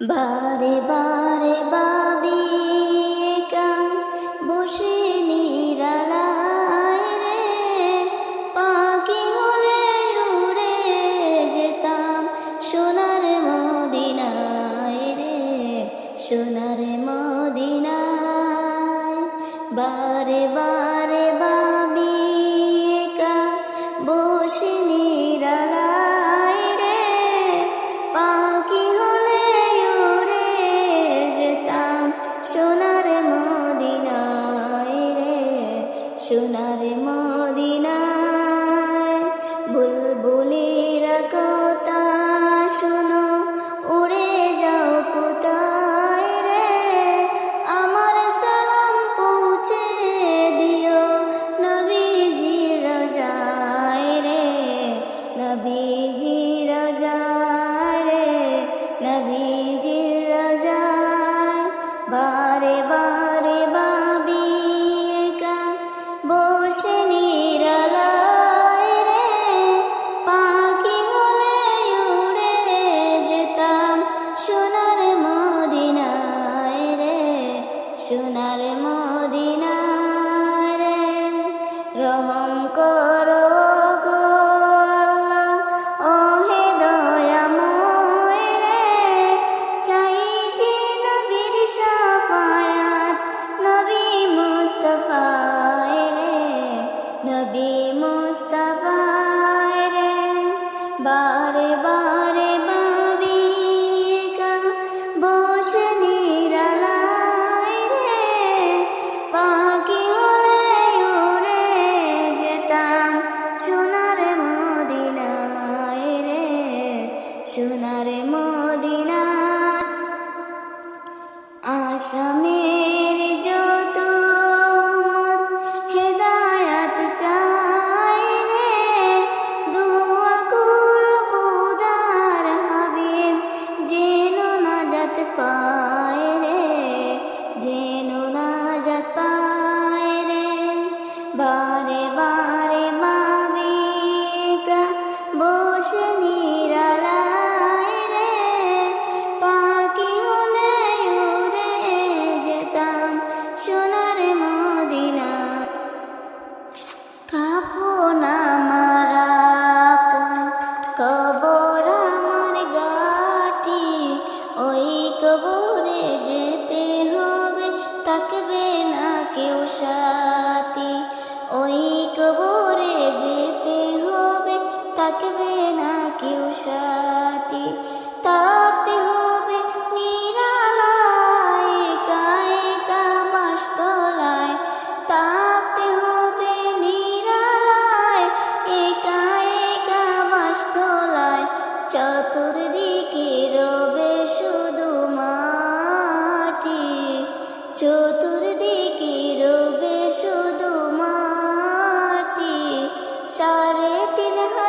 বারে বারে বাবি বসে রে। পাখি উড়ে যেতাম সোনার মদিনা রে বারে বারে বা সোনার больше বারে বারে ভাবি বসে নিরালায় রে। পাখি উড়ে যেতাম সোনার রে সোনার মদিনা আসামে ডাকবে না কেউ সা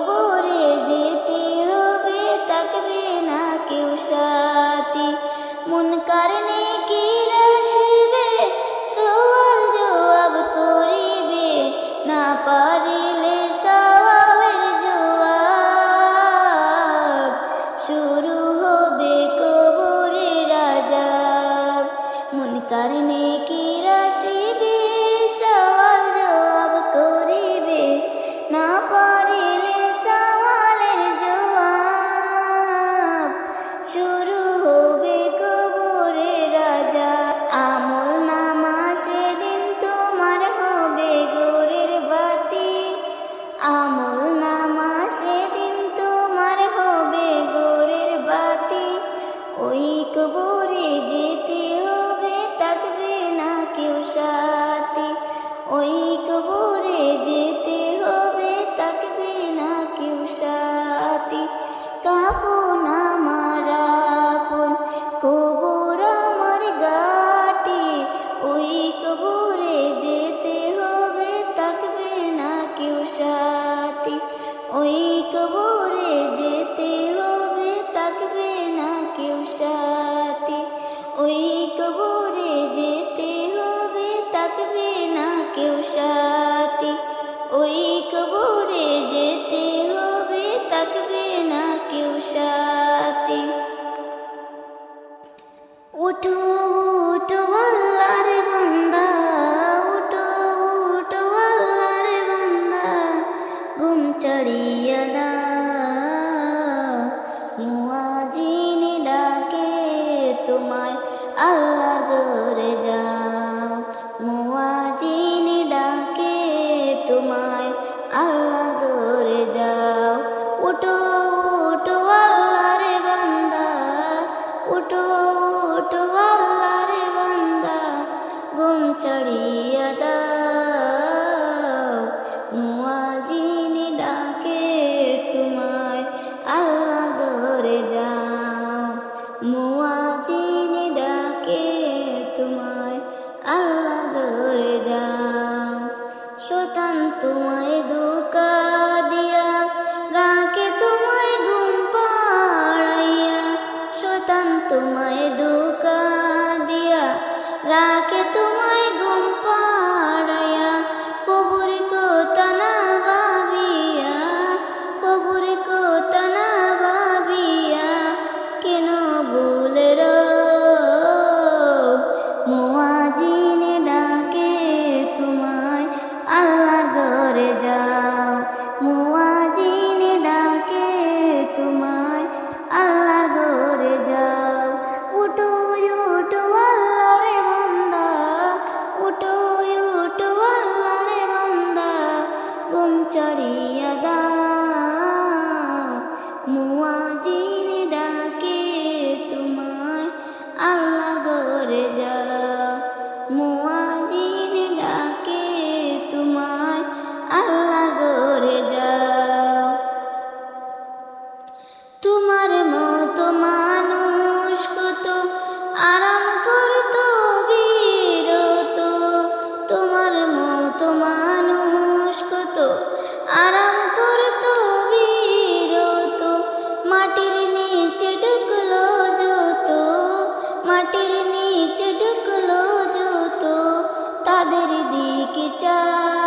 love. um, Allah. করে যা। তোমার মতো মানুষ কত? আরাম করত, বিরত। তোমার মতো মানুষ কত? আরাম করত, বিরত। মাটির নিচে ঢুকলো যত। মাটির নিচে ঢুকলো যত। তাদের দিকে চা